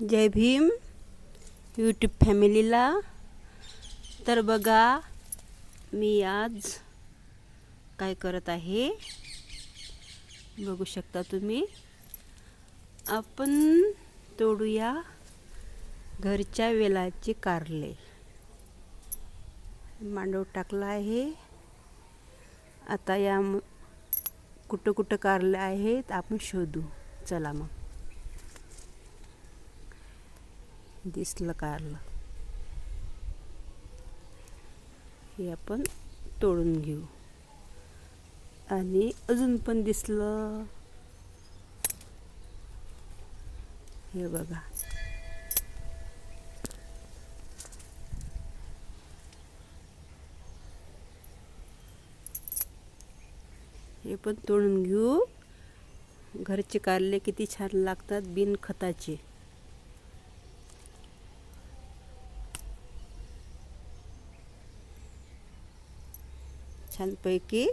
जय Bhim YouTube फॅमिलीला तर बघा मी आज काय करत आहे? बघू शकता तुम्ही. आपण तोडूया घरच्या वेलाचे कारले. मांडव टाकला आहे. आता या कुठं कुठं कारले आहेत आपण शोधू. चला मग. दिसलं कारलं. हे आपण तोडून घेऊ. आणि अजून पण दिसलं. हे बघा. हे पण तोडून घेऊ. घरचे कारले किती छान लागतात बिन खताचे छानपैकी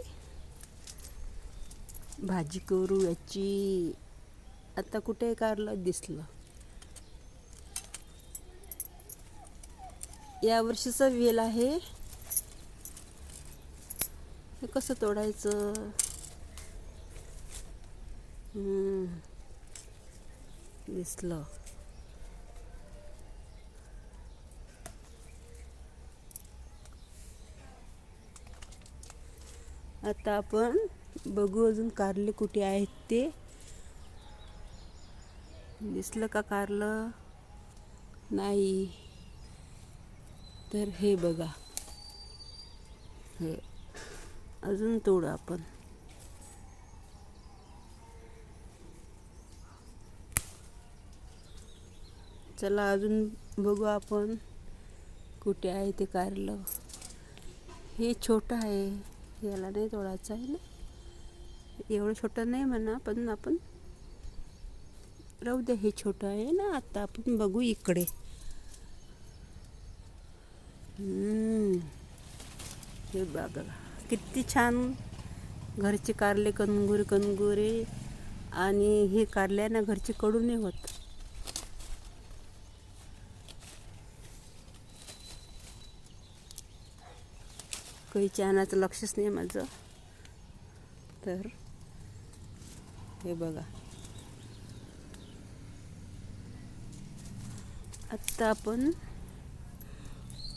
भाजी करू याची. आता कुठे कारलं? दिसलं. या वर्षीचा वेल आहे. हे कसं तोडायचं? दिसलं. आता आपण बघू अजून कारले कुठे आहेत ते. दिसलं का कारलं? नाही. तर हे बघा. हे. अजून तोडू आपण. चला अजून बघू आपण कुठे आहे ते कारलं. हे छोटं आहे. याला नाही तोडायचं आहे ना. एवढं छोटं नाही म्हणा पण आपण राहू द्या हे छोटं आहे ना आता आपण बघू इकडे. हे बघा किती छान घरचे कारले कणगुरे कणगुरे आणि हे कारल्याना घरचे कडूनही होत. कैच्या आणायचं लक्षच नाही माझं. तर हे बघा. आत्ता आपण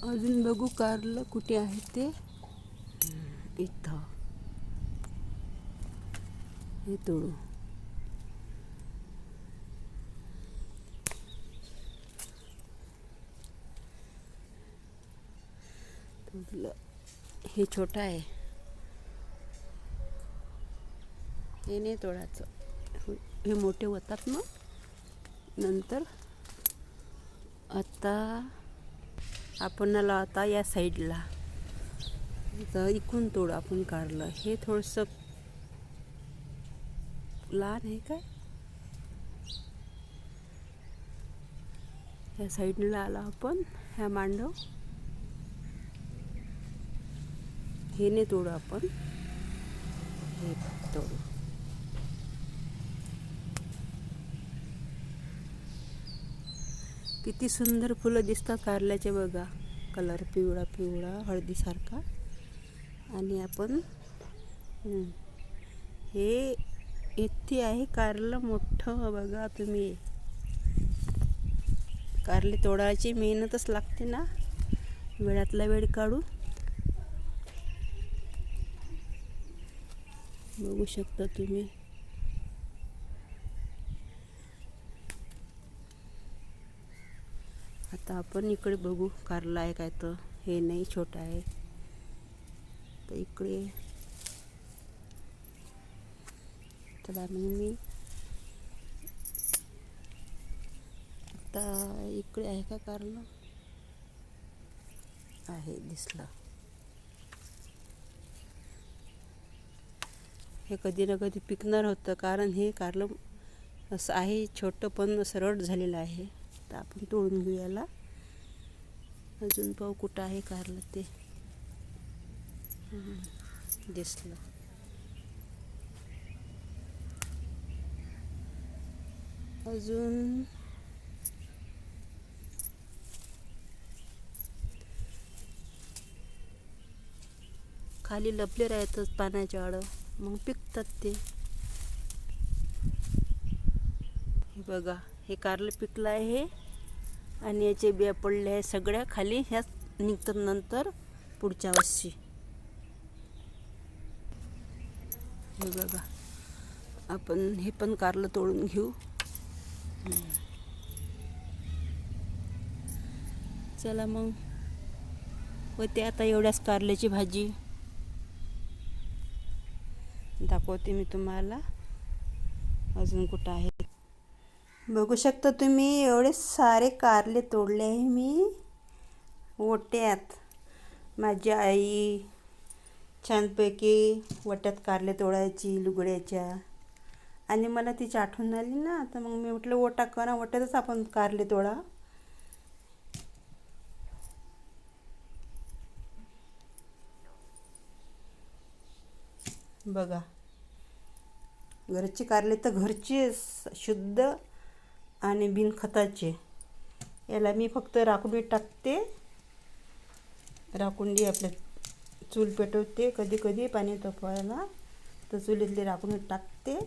अजून बघू कारलं कुठे आहे ते. इथं. हे तोडू. तोडलं. हे छोटं आहे. हे नाही तोडायचं. हे- हे मोठे होतात मग. नंतर आता आपण आता या साईडला. तर इकून तोड आपण काढलं हे थोडंसं लहान आहे काय? या साईडला आला आपण. ह्या मांडव. हे नाही तोडू आपण. हे तोडू. किती सुंदर फुलं दिसतात कारल्याचे बघा. कलर पिवळा पिवळा हळदीसारखा. आणि आपण हे इथे आहे कारलं मोठं बघा तुम्ही. कारले तोडायची मेहनतच लागते ना. वेळातला वेळ काढू. बघू शकता तुम्ही. आता आपण इकडे बघू कारला आहे काय तर. हे नाही छोटं आहे. तर इकडे. चला मग मी आता इकडे आहे का कारला? आहे दिसला. हे कधी ना कधी पिकणार होतं. कारण हे कारलं असं आहे छोटं पण सरळ झालेलं आहे. तर आपण तोडून घेऊयाला अजून पाव कुठं आहे कारलं ते. दिसलं. अजून खाली लपले राहतच पाण्याच्या आडं. मग पिकतात ते. हे बघा हे कारलं पिकलं आहे. आणि याचे बिया पडले आहे सगळ्या खाली. ह्याच निघतात नंतर पुढच्या वर्षी. हे बघा आपण हे पण कारलं तोडून घेऊ. चला मग. होते आता एवढ्याच कारल्याची भाजी. दाखवते मी तुम्हाला. अजून कुठं आहे? बघू शकता तुम्ही एवढे सारे कारले तोडले आहे मी. ओट्यात. माझी आई छानपैकी वट्यात कारले तोडायची लुगड्याच्या. आणि मला तिची आठवण आली ना तर मग मी म्हटलं ओटा करा ओट्यातच आपण कारले तोडा. बघा. घरचे कारले तर घरचे शुद्ध आणि बिनखताचे. याला मी फक्त राखुंडी टाकते. राखुंडी आपल्या चूल पेटवते. कधी कधी पाणी तपवायला तर चुलीतली राखुंडी टाकते.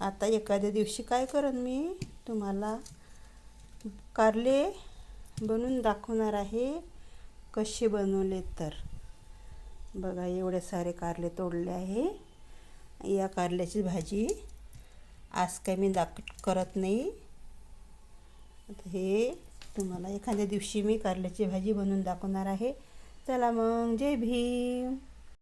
आता एखाद्या दिवशी काय करेन मी? तुम्हाला कारले बनवून दाखवणार आहे. कसे बनवले तर? बघा एवढे सारे कारले तोडले आहे. या कारल्याची भाजी आज काय मी दाख करत नाही. आता हे तुम्हाला एखाद्या दिवशी मी कारल्याची भाजी बनवून दाखवणार आहे. चला मग जय भीम.